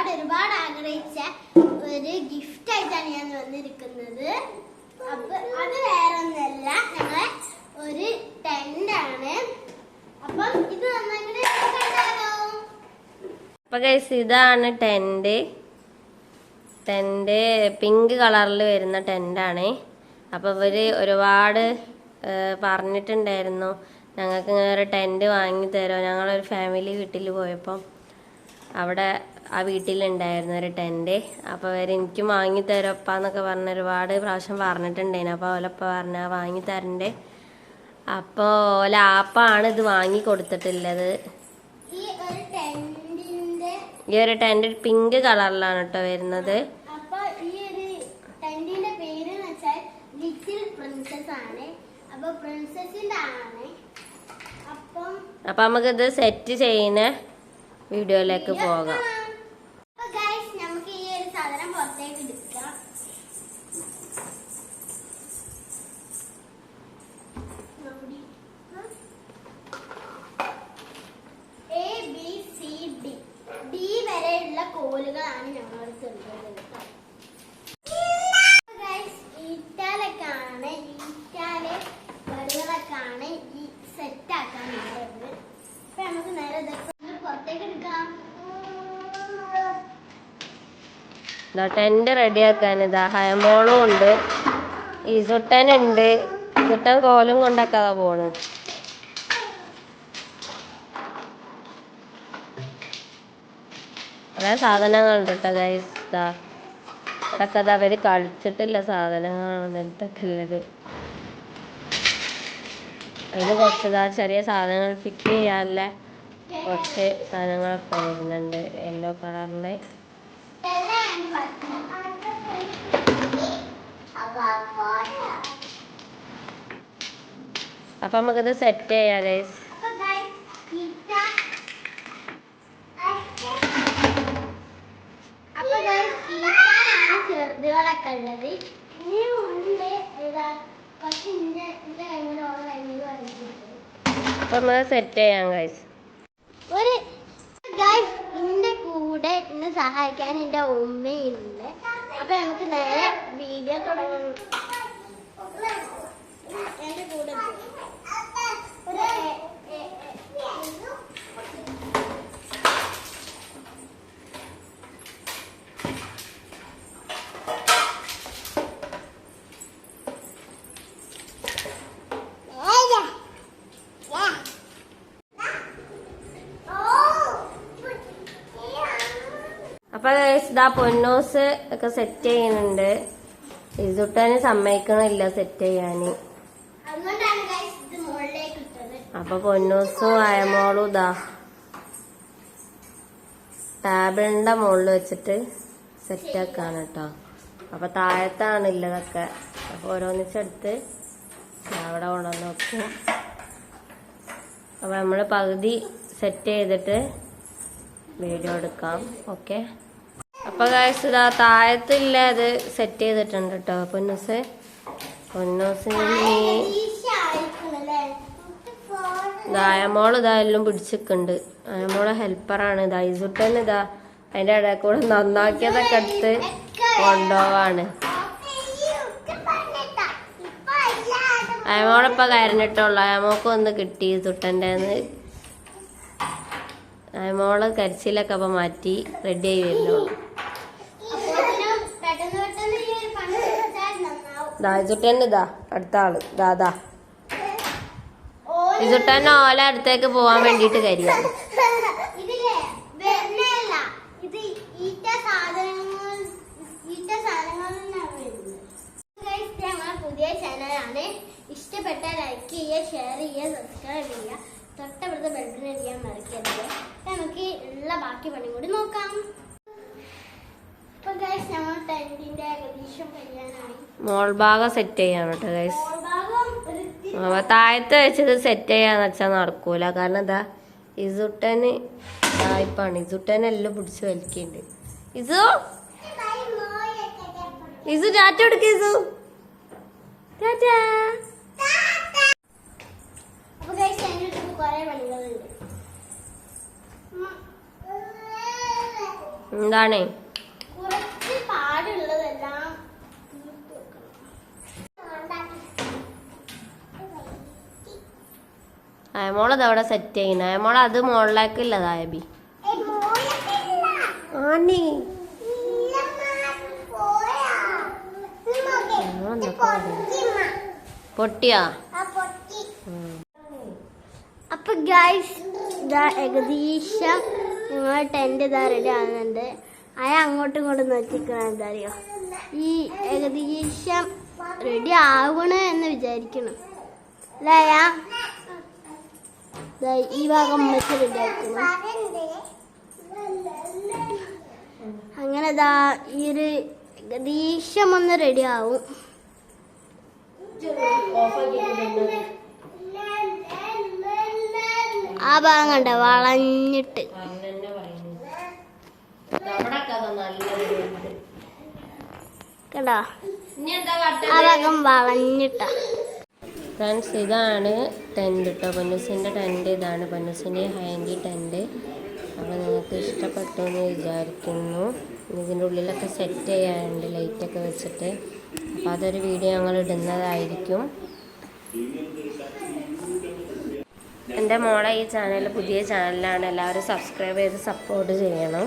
ഒരുപാട് ഒരുപാട് ആഗ്രഹിച്ച ഒരു ഗിഫ്റ്റ് ആയിട്ടാണ് ഞാൻ വന്നിരിക്കുന്നത്. അപ്പൊ അത് വേറെ ഒന്നല്ല ഞങ്ങളെ ഒരു ടെന്റ് ആണ്. അപ്പം ഇത് കണ്ടാലോ അപ്പൊ ഗൈസ് ഇതാണ് ടെന്റ് ടെന്റ് പിങ്ക് കളറിൽ വരുന്ന ടെന്റാണ് അപ്പൊ ഇവർ ഒരുപാട് പറഞ്ഞിട്ടുണ്ടായിരുന്നു. ഞങ്ങൾക്ക് ഇങ്ങനെ ഒരു ടെന്റ് വാങ്ങി തരുമോ? ഞങ്ങളൊരു ഫാമിലി വീട്ടിൽ പോയപ്പോൾ അവിടെ ആ വീട്ടിലുണ്ടായിരുന്നു ഒരു ടെന്റ് അപ്പോൾ അവർ എനിക്കും വാങ്ങി തരപ്പാന്നൊക്കെ പറഞ്ഞ് ഒരുപാട് പ്രാവശ്യം പറഞ്ഞിട്ടുണ്ടായിരുന്നു. അപ്പോൾ ഓലപ്പ പറഞ്ഞാൽ വാങ്ങി തരണ്ടേ. അപ്പോൾ ഓല ആപ്പാണ് ഇത് വാങ്ങി കൊടുത്തിട്ടുള്ളത്. ഈ ഒരു ടെന്റ് പിങ്ക് കളറിലാണ് കേട്ടോ വരുന്നത്. അപ്പൊ നമുക്കിത് സെറ്റ് ചെയ്യുന്ന വീഡിയോയിലേക്ക് പോകാം അപ്പൊ ഗൈസ് നമുക്ക് ഈ ഒരു സാധനം പുറത്തേക്ക് എടുക്കാം A B C D D വരെയുള്ള കോലുകളാണ് ഞങ്ങൾക്ക് ഉള്ളത് കേട്ടോ. Guys, ഈറ്റാലൊക്കെയാണ് ഈറ്റാൽ വടികളൊക്കെയാണ് ഈ സെറ്റ് ആക്കാൻ ഉള്ളത് അപ്പൊ നമുക്ക് നേരെ ഇതൊക്കെ ഒന്ന് പുറത്തേക്ക് എടുക്കാം ഇതാ ടെന്റ് റെഡിയാക്കാൻ ഇതാ ഹയമോളും ഉണ്ട്. ഈസുട്ടനുണ്ട് ഈസുട്ടൻ കോലും കൊണ്ടൊക്കെ പോണ്. കുറെ സാധനങ്ങളുണ്ട് കേട്ടോ ഗൈസ് ഇതാ അതൊക്കെ അത് അവർ കളിച്ചിട്ടില്ല സാധനങ്ങളാണ് ഇതൊക്കെ ഉള്ളത്. അതിന് കുറച്ച് ഇതാ ചെറിയ സാധനങ്ങൾ ഫിറ്റ് ചെയ്യാനുള്ള കുറച്ച് സാധനങ്ങളൊക്കെ വരുന്നുണ്ട്. യെല്ലോ കളറിൽ അപ്പൊ നമുക്കിത് സെറ്റ് ചെയ്യാം ഗൈസ് ചെറുതുകളൊക്കെ ഉള്ളത്. ഇനി ഉണ്ട് ഏതാ പക്ഷെ ഇന്റെ എന്റെ കൈമിൽ ഓരോ കൈമിൽ വരച്ചിട്ടുണ്ട് അപ്പൊ നമുക്ക് സെറ്റ് ചെയ്യാം ഗൈസ് ഒരു ഗൈസ് എന്റെ കൂടെ എന്നെ സഹായിക്കാൻ എന്റെ ഉമ്മയുണ്ട്. അപ്പം നമുക്ക് നേരെ വീഡിയോ തുടങ്ങാം എന്റെ കൂടെ ഒരു എ- എ- എ- അപ്പൊ ഗൈസ് ഇതാ പൊന്നോസ് ഒക്കെ സെറ്റ് ചെയ്യുന്നുണ്ട്. ഇസുട്ടന് സമ്മതിക്കണില്ല സെറ്റ് ചെയ്യാന്. അപ്പൊ പൊന്നോസും അയമോളും ഇതാ ടേബിളിന്റെ മുകളിൽ വെച്ചിട്ട് സെറ്റ് ആക്കാണ് കേട്ടോ അപ്പൊ താഴത്താണ് ഉള്ളതൊക്കെ അപ്പൊ ഓരോന്നിച്ചെടുത്ത് അവിടെ കൊണ്ടുവന്ന് വെക്കും. അപ്പൊ നമ്മൾ പകുതി സെറ്റ് ചെയ്തിട്ട് വീഡിയോ എടുക്കാം. ഓക്കെ അപ്പൊ ഇതാ താഴത്തില്ല അത് സെറ്റ് ചെയ്തിട്ടുണ്ട് കേട്ടോ പൊന്നൂസ് പൊന്നൂസിന് അയമോൾ ഇതാ എല്ലാം പിടിച്ചിട്ടുണ്ട്. അയമോളെ ഹെൽപ്പറാണ് ഇതാ ഇസുട്ടൻ ഇതാ അതിന്റെ ഇടയിൽ കൂടെ നന്നാക്കിയതൊക്കെ എടുത്ത് കൊണ്ടുപോവാണ്. അയമോളിപ്പ കരഞ്ഞിട്ടുള്ളു. അയമോക്ക് ഒന്ന് കിട്ടി സുട്ടന്റെ അയമോൾ കരിച്ചിലൊക്കെ അപ്പൊ മാറ്റി റെഡി ആയി വരുന്നുള്ളൂ പെട്ടെന്ന് പെട്ടെന്ന് ഈ ഒരു പണി വെച്ചാൽ ഇതാ ഇസുട്ടൻ അടുത്ത ആൾ ഓല അടുത്തേക്ക് പോവാൻ വേണ്ടിട്ട് കരിയാണ് ഇഷ്ടപ്പെട്ട ലൈക്ക് ചെയ്യുക ഷെയർ ചെയ്യുക സബ്സ്ക്രൈബ് ചെയ്യുക. തൊട്ടപ്പുറത്ത് ബെൽബിന് ചെയ്യാൻ മറക്കരുത്. നമുക്ക് ഉള്ള ബാക്കി പണി കൂടി നോക്കാം അപ്പൊ ഗൈസ് ഞങ്ങൾ ടെന്റിന്റെ ഏകദേശം കഴിയാനായി മോൾ ഭാഗം സെറ്റ് ചെയ്യാൻ കേട്ടോ ഗൈസ് താഴത്ത് വെച്ചത് സെറ്റ് ചെയ്യാന്ന് വെച്ചാൽ നടക്കൂല. കാരണം എന്താ? ഇസുട്ടന് തായ്പാണ് ഇസുട്ടൻ എല്ലാം പിടിച്ച് വലിക്കുന്നുണ്ട് ഇസു? ഇസു ടാറ്റ എടുക്ക ഇസു. ടാറ്റ. അയമോളത് അവിടെ സെറ്റ് ചെയ്യുന്നു അയമോള അത് ബി. ആണി ഇത് എന്തൊക്കെ പൊട്ടിമ്മ. പൊട്ടിയാ. അപ്പൊ ഗൈസ് ഇതാ ഏകദേശം ഞങ്ങൾ ടെന്റ് ഇതാ റെഡി ആകുന്നുണ്ട് അയ അങ്ങോട്ടും ഇങ്ങോട്ടും നോക്കിക്കണം എന്താ അറിയോ ഈ ഏകദേശം റെഡി ആവണ എന്ന് വിചാരിക്കണം അല്ലേ ഈ ഭാഗം റെഡി അങ്ങനെ ദാ ഈ ഒരു ഏകദേശം ഒന്ന് റെഡി ആവും. ആ ഭാഗം കണ്ട വളഞ്ഞിട്ട്. കേട്ടോ ആ ഭാഗം വളഞ്ഞിട്ടാ. ഫ്രണ്ട്സ് ഇതാണ് ടെന്റ് കേട്ടോ പൊന്നൂസിന്റെ ടെന്റ് ഇതാണ്. പൊന്നൂസിന്റെ ഹാൻഡി ടെന്റ് അപ്പോൾ നിങ്ങൾക്ക് ഇഷ്ടപ്പെട്ടു എന്ന് വിചാരിക്കുന്നു. ഇതിന്റെ ഉള്ളിലൊക്കെ സെറ്റ് ചെയ്യാറുണ്ട് ലൈറ്റൊക്കെ വെച്ചിട്ട്. അപ്പോൾ അതൊരു വീഡിയോ ഞങ്ങൾ ഇടുന്നതായിരിക്കും. എന്റെ മോളെ ഈ ചാനൽ പുതിയ ചാനലാണ് എല്ലാവരും സബ്സ്ക്രൈബ് ചെയ്ത് സപ്പോർട്ട് ചെയ്യണം.